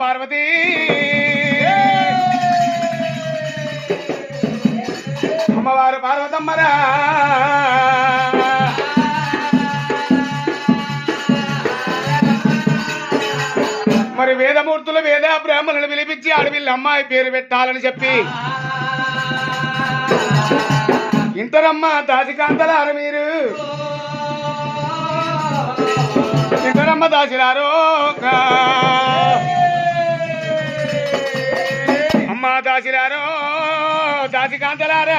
పార్వతీ. అమ్మవారు పార్వతమ్మరా. మరి వేదమూర్తులు వేద బ్రాహ్మణులు పిలిపించి అడవిల్లి అమ్మాయి పేరు పెట్టాలని చెప్పి. ఇంతరమ్మా దాసికాంతలారు మీరు. ఇంతరమ్మ దాసిలారు అమ్మ దాసి కాంతలారా.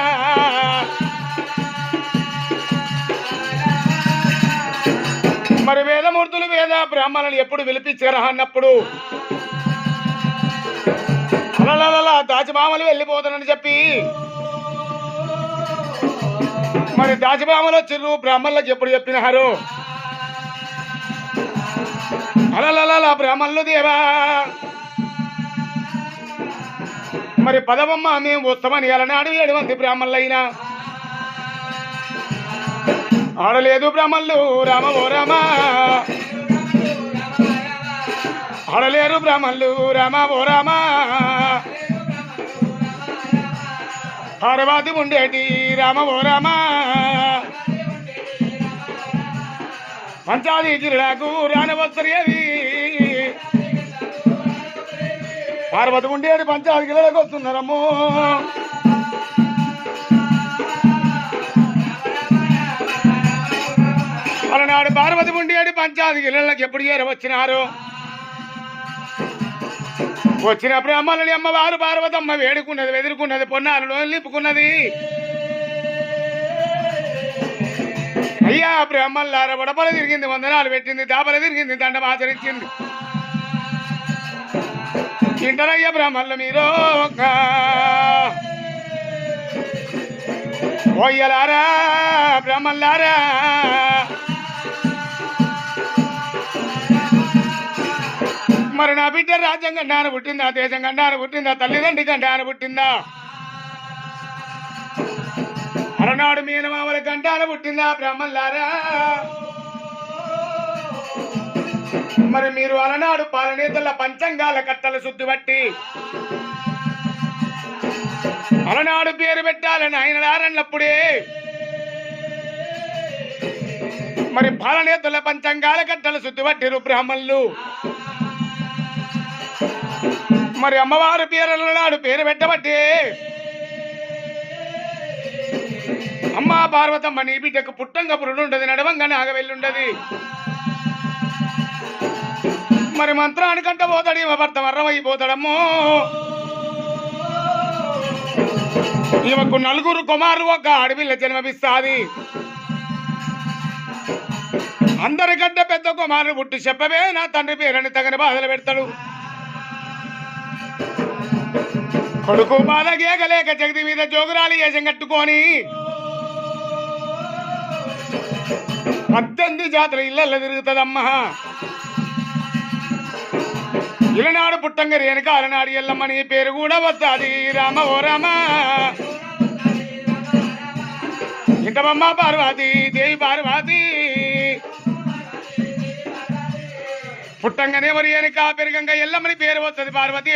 మరి వేదమూర్తులు వేద బ్రాహ్మణులు ఎప్పుడు పిలిపించారా అన్నప్పుడు? అలలలా దాచిమామలు వెళ్ళిపోతానని చెప్పి. మరి దాచిమామలు వచ్చిర్రు బ్రాహ్మణులకు ఎప్పుడు చెప్పినారు? అలలలా బ్రాహ్మణులు దేవా. మరి పదవమ్మ మేము వస్తామని అలనాడు ఏడు మంది బ్రాహ్మణులైనా? ఆడలేదు బ్రాహ్మణులు రామ ఓ రామ. ఆడలేరు బ్రాహ్మణులు రామ ఓ రామ. పార్వతి ఉండేటి రామ ఓ రామ. పంచాది జిల్లాకు రానవస్తరేవి పార్వతి ఉండేది పంచాది గిళ్ళకు వస్తున్నారమ్మో అలనాడు పార్వతి ఉండేది పంచాది గిళ్ళకి ఎప్పుడు చేరవచ్చినారు వచ్చినప్పుడు అమ్మలని అమ్మవారు పార్వతమ్మ వేడుకున్నది వెదురుకున్నది పొన్నాలలో నింపుకున్నది. అయ్యా బ్రహ్మల్లార వడపల తిరిగింది వందనాలు పెట్టింది దాపల తిరిగింది దండం ఆచరించింది. తింటారయ్యా బ్రాహ్మణులు మీరు ఓయ్యలారా బ్రహ్మల్లారా మరి నా బిడ్డ రాజ్యం గండాన పుట్టిందా దేశం గండాన పుట్టిందా తల్లిదండ్రి గండాన పుట్టిందా? ఒకనాడు మీనమామల గండాన పుట్టిందా బ్రహ్మల్లారా మరి మీరు అలనాడు పాలనేతల పంచంగాల కట్టల శుద్ధి బట్టి అలనాడు పేరు పెట్టాలని ఆయన రారన్నప్పుడే మరి పాలనేతల పంచంగాల కట్టల శుద్ధి పట్టిరు బ్రాహ్మణులు. మరి అమ్మవారు పేరు నాడు పేరు పెట్టబట్టి అమ్మ పార్వతమ్మ నీ బిడ్డకు పుట్టంగా పురుడుండదు నడవంగా నాగ వెళ్ళుండది. మరి మంత్రానికంట పోతాడు ఈమె భర్త మర్రమైపోతాడమ్మో ఈమెకు నలుగురు కుమారులు ఒక అడవిలో జన్మపిస్తాది అందరికంటే పెద్ద కుమారుడు పుట్టి చెప్పవే నా తండ్రి పేరని తగిన బాధలు పెడతాడు. కొడుకు బాధ గేగలేక జగతి మీద జోగురాలు వేషం కట్టుకొని పద్దెనిమిది జాతర ఇళ్ళల్లో తిరుగుతుందమ్మా ఇలనాడు పుట్టంగ రేణుక అలనాడు ఎల్లమ్మని పేరు కూడా వస్తాది రామ ఓ రామ ఇంకమమ్మ పార్వతి దేవి పార్వతి పుట్టంగానే మరి వెనక పెరగంగా ఎల్లమ్మని పేరు వస్తుంది పార్వతి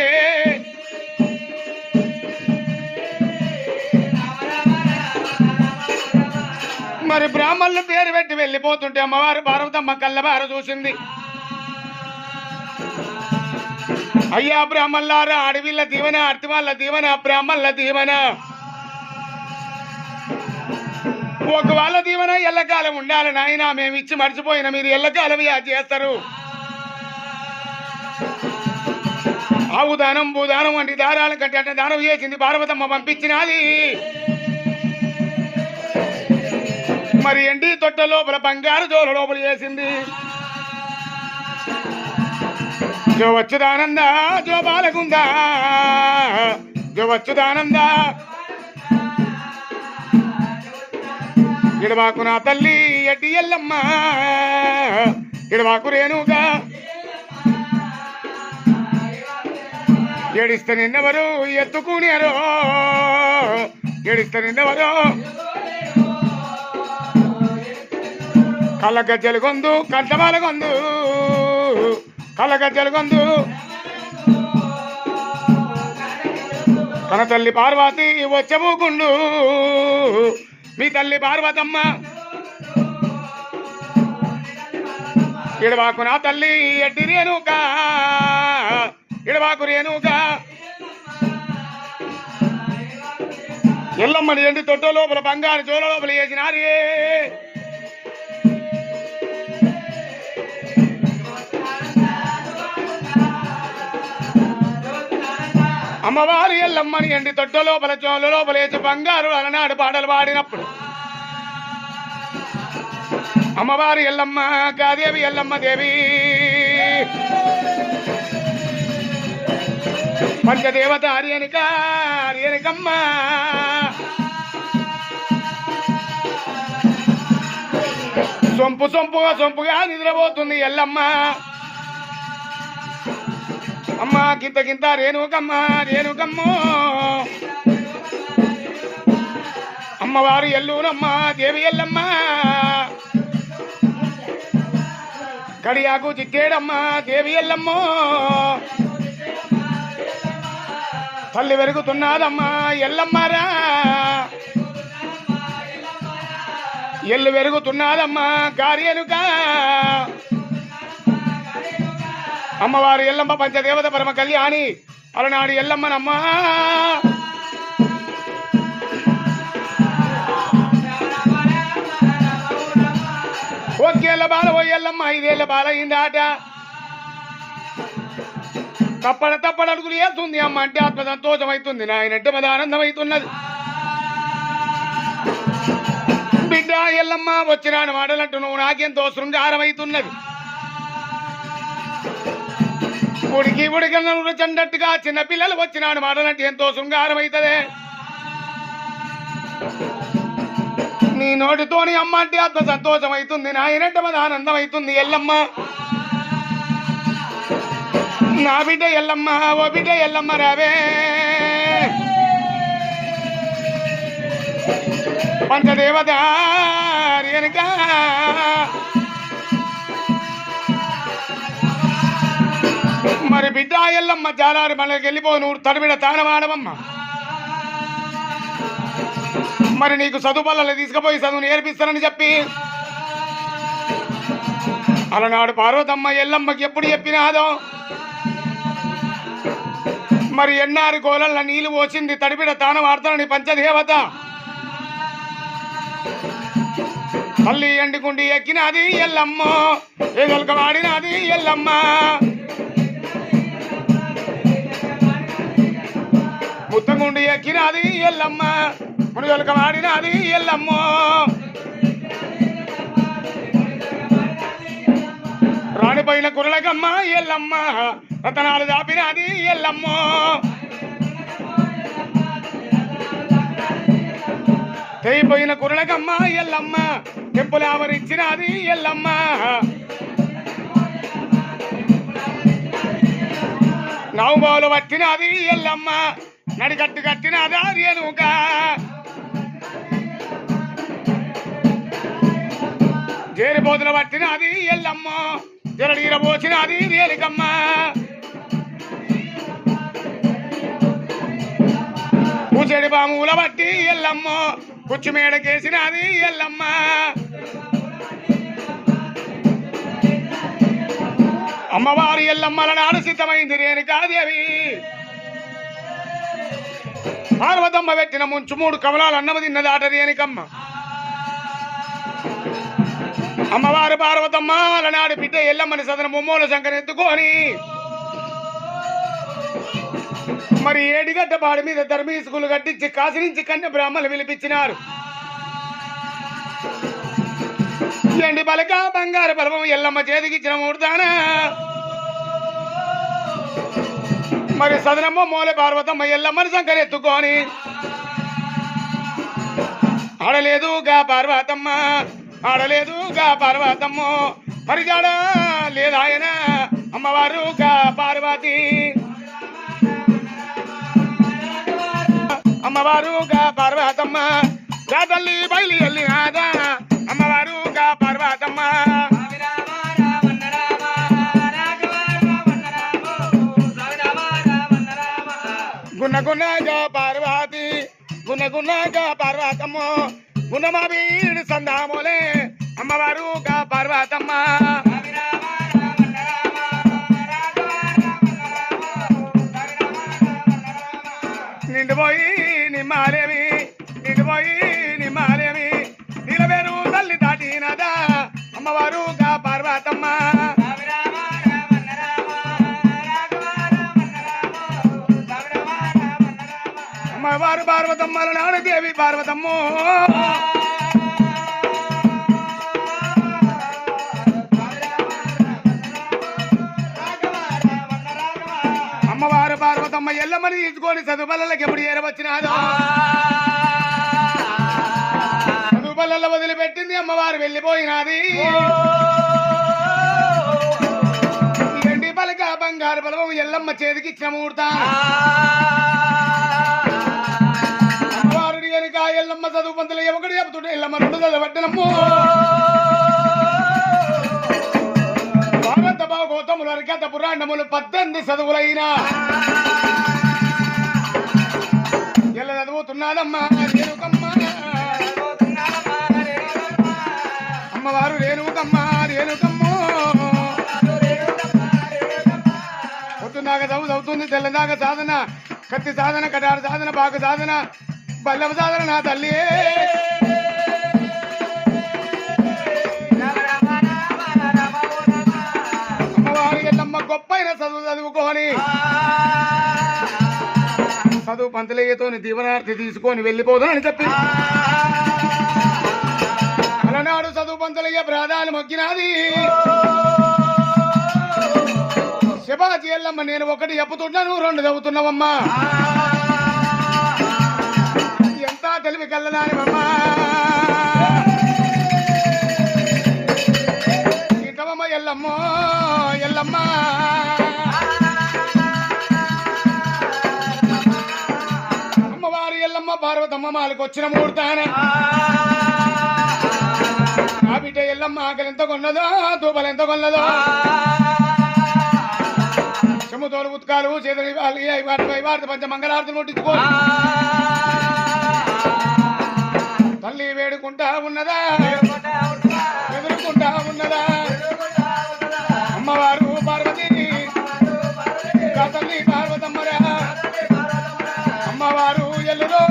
మరి బ్రాహ్మణులు పేరు పెట్టి వెళ్ళిపోతుంటే అమ్మవారు పార్వతమ్మ కళ్ళబార చూసింది. అయ్యా బ్రాహ్మణులారా అడవిల దీవెన అర్థవాళ్ళ దీవెన బ్రాహ్మణుల దీవెన. ఒక వాళ్ళ దీవెన ఎల్లకాలం ఉండాలి నాయన మేము ఇచ్చి మర్చిపోయిన మీరు ఎల్లకాలం యా చేస్తారు. ఆవు దానం భూదానం వంటి దారాల కంటే అంటే దానం చేసింది పార్వతమ్మ పంపించినది. మరి ఎండి తొట్ట లోపల బంగారు జోల లోపల చేసింది. జో వచ్చుదానంద జో బాలకుందా జో వచ్చుదానంద? ఇడవాకు నా తల్లి ఎడ్డి ఎల్లమ్మ ఇడవాకు రేణుగా. ఏడిస్తే నిన్నెవరు ఎత్తుకునేరో? ఏడిస్తే నిన్నెవరు? కళ్ళ గజ్జలు గొందు కంటమాల గొందు. కలగజ్జలు గొంతు తన తల్లి పార్వతి వచ్చబోకుండు మీ తల్లి పార్వతమ్మ. ఇడవాకు నా తల్లి ఎడ్డి రేణుక. ఇడవాకు రేణుక. ఎల్లమ్మని ఎండి తొట్టో లోపల బంగారు జోల లోపల వేసినారే. అమ్మవారి ఎల్లమ్మని ఎండి తొట్ట లోపల చోళ్ళ లోపల వేసి బంగారు అలనాడు పాటలు పాడినప్పుడు. అమ్మవారి ఎల్లమ్మ కాదేవి ఎల్లమ్మ దేవి. పంచదేవత అరియనిక అరియనికమ్మ సొంపు సొంపుగా సొంపుగా నిద్రపోతుంది ఎల్లమ్మ. అమ్మ గింత గింత రేణుకమ్మ రేణుకమ్మో. అమ్మవారు ఎల్లునమ్మ దేవి ఎల్లమ్మ. కడియాకు చిక్కేడమ్మ దేవి ఎల్లమ్మో. తల్లి వెరుగుతున్నదమ్మా ఎల్లమ్మారా ఎల్లు వెరుగుతున్నదమ్మా గారియనుక అమ్మవారు ఎల్లమ్మ పంచదేవత పరమ కళ్యాణి. అలనాడు ఎల్లమ్మనమ్మా. ఒకేళ్ళ బాల ఓ ఎల్లమ్మ ఐదేళ్ళ బాల అయిందాట తప్పడ తప్పడ అడుగులు వేస్తుంది అమ్మ అంటే ఆత్మ సంతోషమైతుంది నాయనంటే మద ఆనందం అవుతున్నది బిడ్డ ఎల్లమ్మ వచ్చిన మాటలంటూ నువ్వు నాకెంతో శృంగారం ఉడికి ఉడికన్న చండట్టుగా చిన్న పిల్లలు వచ్చినాడు మాటలంటే ఎంతో శృంగారం అవుతుంది నీ నోటితోని అమ్మ అంటే అంత సంతోషం అవుతుంది నాయనంటే మన ఆనందం అవుతుంది ఎల్లమ్మ. నా బిడ్డ ఎల్లమ్మ ఓ బిడ్డ ఎల్లమ్మ రావే. పంచదేవత మరి బిడ్డ ఎల్లమ్మ జాలారి మనకి వెళ్ళిపో నువ్వు తడిబిడ తానవాడవమ్మ మరి నీకు చదువు తీసుకుపోయి చదువు నేర్పిస్తానని చెప్పి. అలనాడు పార్వతమ్మ ఎల్లమ్మకి ఎప్పుడు చెప్పినాదో. మరి ఎన్నారి గోలల్ల నీళ్ళు పోసింది తడిపిడ తాన వాడతానని పంచదేవత. తల్లి ఎండుకుండి ఎక్కినది ఎల్లమ్మ ఏదొలక వాడినది ఎల్లమ్మ. ముత్తగుండి ఎక్కినది ఎల్లమ్మ మునిగొలక వాడినది ఎల్లమ్మ రాణిపోయిన కురలకమ్మ ఎల్లమ్మ రతనాలు దాపినది ఎల్లమ్మ తెగిపోయిన కురలకమ్మ ఎల్లమ్మ తెప్పులు ఆవరించినది ఎల్లమ్మ నవ్వుబోలు పట్టినది ఎల్లమ్మ నడికట్టు కట్టినదా రేణుక పట్టిన అది ఎల్లమ్మ జరడీర పోసినది రేణుకమ్మ పూచెడి బాముల బట్టి ఎల్లమ్మ కుచ్చు మేడకేసినది ఎల్లమ్మ. అమ్మవారి ఎల్లమ్మల నాడు సిద్ధమైంది రేణుకాదేవి. పార్వతమ్మ పెట్టిన ముంచు మూడు కమలాలు అన్నమ తిన్నది ఆటది అనికమ్మ అమ్మవారు పార్వతమ్మ అలనాడు బిడ్డ ఎల్లమ్మని సదన బొమ్మల శంకర ఎత్తుకొని మరి ఏడిగడ్డ బాడి మీద ధర్మీసుకులు కట్టించి కాసి నుంచి కన్య బ్రాహ్మలు పిలిపించినారు. ఎండి పలక బంగారు బలపం ఎల్లమ్మ చేతికిచ్చిన మూడుతానా మరి సదనమ్మ మూల పార్వతమ్మ ఎల్లమ్మని సంకరెత్తుకొని ఆడలేదు గా పార్వతమ్మ ఆడలేదుగా పార్వతమ్మ మరి లేదాయన అమ్మవారు గా పార్వతి. అమ్మవారు గా పార్వతమ్మ రా తల్లి బయలు వెళ్ళినాదా అమ్మవారుగా పార్వతమ్మ. గుణగుణగా పార్వతి గుణగుణగా పార్వతమ్మ గుణమా వీడి సందామోలే అమ్మవారు గా పార్వతమ్మ. నిండిపోయి నిమ్మాలేమి అమ్మవారు పార్వతమ్మల నాడదేవి పార్వతమ్మ. అమ్మవారు పార్వతమ్మ ఎల్లమని తీసుకొని చదువుబల్లకి ఎప్పుడు ఏరవచ్చినాదో. చదువుబల్ల వదిలిపెట్టింది అమ్మవారు వెళ్ళిపోయినది. ఎండి పలక బంగారు బలవం ఎల్లమ్మ చేతికి ఇచ్చిన ముహూర్త. అమ్మవారు ఎల్లమ్మ చదువు పంతులు ఒకటి చెబుతుంటే ఎల్లమ్మ రెండు చదవట్టనమ్ము భారత భాగవతములు అరికత పురాణములు పద్దెనిమిది చదువులైనా. ఎల్ల చదువుతున్నాదమ్మా అమ్మవారు రేణుకమ్మ రేణుకమ్మ. పొద్దున్నాక చదువు చదువుతుంది తెల్లదాకా సాధన కత్తి సాధన కటారు సాధన బాగు సాధన. బల్లెం సాధన నా తల్లి. అమ్మవారి ఎల్లమ్మ గొప్పైన చదువు చదువుకొని చదువు పంతులయ్యతోని దీవనార్థి తీసుకొని వెళ్ళిపోదని చెప్పి. అలనాడు చదువు పంతులయ్య ప్రాధాన్యం మొక్కినాది శివాజీ ఎల్లమ్మ నేను ఒకటి చెప్పుతున్నాను రెండు చదువుతున్నావమ్మా. తెలివి తెలివి కల్లదానివమ్మా ఇటవమ్మ ఎల్లమ్మ ఎల్లమ్మ. అమ్మవారు ఎల్లమ్మ పార్వతమ్మ మాలకు వచ్చిన ముహూర్తాన నా బిడ్డ ఎల్లమ్మ ఆకలి ఎంత కొన్నదో తూపలు ఎంత కొన్నదో. చెమ్ముతోలు ఉత్కాలు చేతులు ఇవ్వాలి వాటి పంచ మంగళారతులు ముట్టించుకో తల్లి వేడుకుంటా ఉన్నదా? ఎదురుకుంటా ఉన్నదా? అమ్మవారు పార్వతి తల్లి పార్వతమ్మరా? అమ్మవారు ఎల్లులో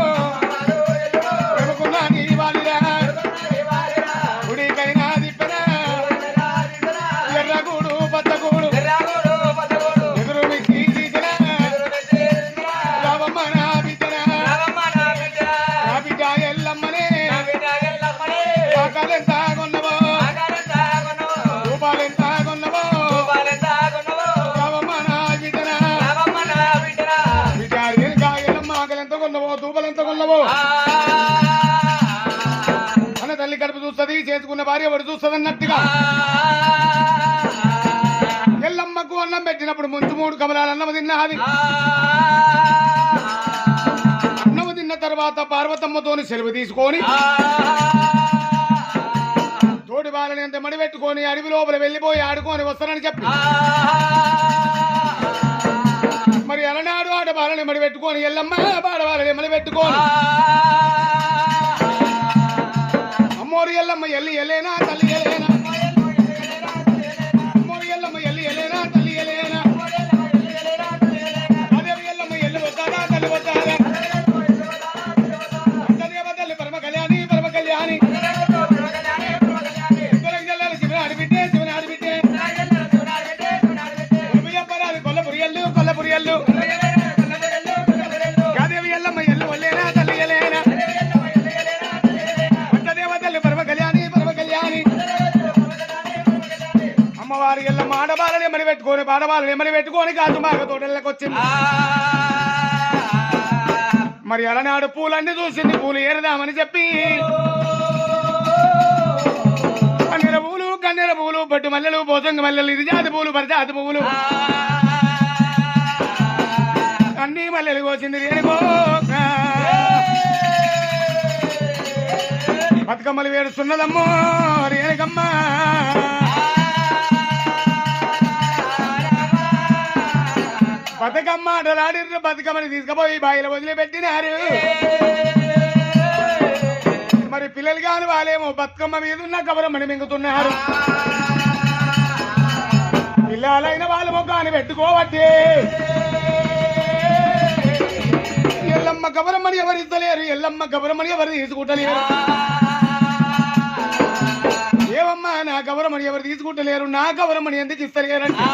ఉన్న భార్య వాడు చూస్తుందన్నట్టుగా? ఎల్లమ్మకు అన్నం పెట్టినప్పుడు ముందు మూడు కమలాలు అన్నము తిన్నది అన్నము తిన్న తర్వాత పార్వతమ్మతోని సెలవు తీసుకొని తోటి బాలని అంత మడి పెట్టుకొని అడవి లోపల వెళ్ళిపోయి ఆడుకొని వస్తానని చెప్పి. మరి అలనాడు ఆట బాలని మడి పెట్టుకొని ఎల్లమ్మ బాడవాలని మడి పెట్టుకొని అమ్మోరు ఎల్లమ్మ ఎల్లి ఎలేనా తల్లి ఎలేనా పెట్టుకొని పాడబాలని ఎమని పెట్టుకొని కాదు బాగా తోటలకొచ్చింది మరి అలనాడు పూలన్నీ చూసింది పూలు ఏరదామని చెప్పి. కన్నెర పూలు కన్నెర పూలు పట్టు మల్లెలు పోసంగ మల్లెలు ఇది జాతి పూలు పరిజాతి పువ్వులు అన్ని మల్లెలు కోసింది రేణుకో. బతుకమ్మలు వేడుస్తున్నదమ్మో రేణుకమ్మ. బతుకమ్మ ఆటలాడిర్రు బతుకమ్మని తీసుకుపోయి బాయిలో వదిలిపెట్టినారు. మరి పిల్లలు కాని వాళ్ళేమో బతుకమ్మ మీద ఉన్న కబరమ్మని మింగుతున్నారు. పిల్లలైన వాళ్ళ ముఖాన్ని పెట్టుకోవట్టే. ఎల్లమ్మ కబరమ్మని ఎవరు ఇస్తలేరు? ఎల్లమ్మ కబరమ్మని ఎవరు తీసుకుంటలేరు? ఏమమ్మా నా కబరమ్మని ఎవరు తీసుకుంటలేరు? నా కబరమ్మని ఎందుకు ఇస్తలేరంటే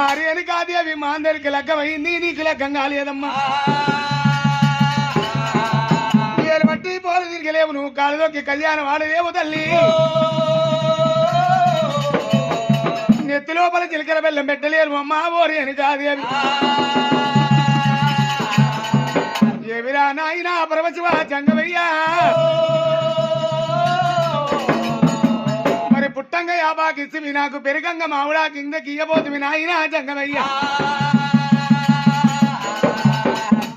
అమ్మ కాదేవి అని కాదు అవి మా అందరికి లగ్గమైంది నీకు లగ్గం కాలేదమ్మా ఏలు బట్టి పోలు తిరిగలేవు నువ్వు కాలులోకి కళ్యాణం ఆడలేవు తల్లి. నెత్తి లోపల చిలకల బెల్లం పెట్టలేరు అమ్మ ఓరి అని కాదు అవి. ఏవిరా నాయనా పరమశివ జంగమయ్యా? మరి పుట్టంగా యాబాకిసి నాకు పెరుగంగ మావుడా కింద గీయబోతువి నాయన జంగమయ్యా.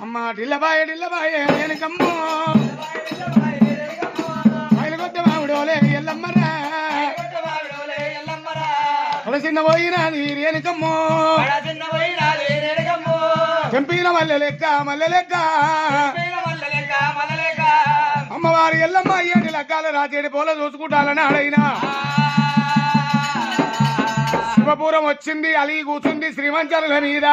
అమ్మ డిల్లబాయ డిల్లబాయ వెనకమ్మో మైలుగొద్ద మావుడోలే ఎల్లమ్మరా. కొలసిన పోయినది రేణుకమ్మో చెంపిన మల్లె లెక్క మల్లె లెక్క. అమ్మవారి ఎల్లమ్మ అయ్యండి లెక్కలు రాచేడి పోల చూసుకుంటాలని ఆడైనా శివపురం వచ్చింది అలిగి కూర్చుంది శ్రీమంచరుల మీద.